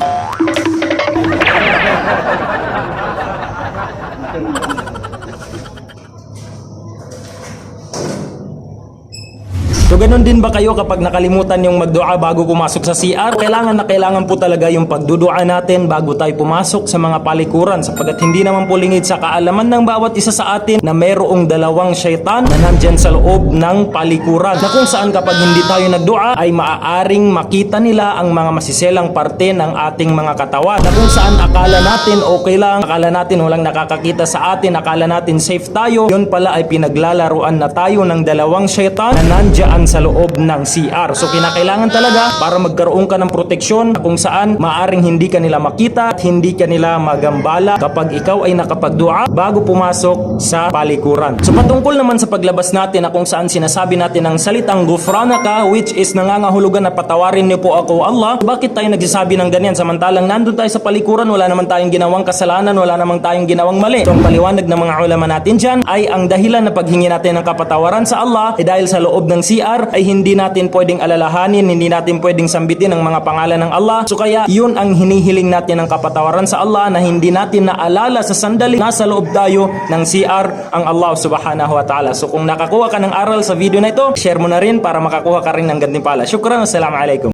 Ha ha ha ha! So ganun din ba kayo kapag nakalimutan yung magdua bago pumasok sa CR? Kailangan na kailangan po talaga yung pagdudua natin bago tayo pumasok sa mga palikuran sapagkat hindi naman po lingid sa kaalaman ng bawat isa sa atin na mayroong dalawang syaitan na nandyan sa loob ng palikuran na kung saan kapag hindi tayo nagdua ay maaaring makita nila ang mga masiselang parte ng ating mga katawan na kung saan akala natin okay lang, akala natin walang nakakakita sa atin, akala natin safe tayo, yun pala ay pinaglalaruan na tayo ng dalawang syaitan na nandyan sa loob ng CR. So kinakailangan talaga para magkaroon ka ng proteksyon kung saan maaring hindi ka nila makita at hindi ka nila magambala kapag ikaw ay nakapagdua bago pumasok sa palikuran. So patungkol naman sa paglabas natin na kung saan sinasabi natin ang salitang gufranaka which is nangangahulugan na patawarin niyo po ako Allah. Bakit tayo nagsasabi ng ganyan samantalang nandun tayo sa palikuran wala naman tayong ginawang kasalanan, wala naman tayong ginawang mali. So ang paliwanag ng mga ulama natin dyan ay ang dahilan na paghingi natin ng kapatawaran sa Allah ay dahil sa loob ng CR ay hindi natin pwedeng alalahanin, hindi natin pwedeng sambitin ang mga pangalan ng Allah. So kaya yun ang hinihiling natin ng kapatawaran sa Allah na hindi natin naalala sa sandali nasa loob tayo ng CR ang Allah subhanahu wa ta'ala. So kung nakakuha ka ng aral sa video na ito, share mo na rin para makakuha ka rin ng gantimpala. Shukran, assalamu alaikum.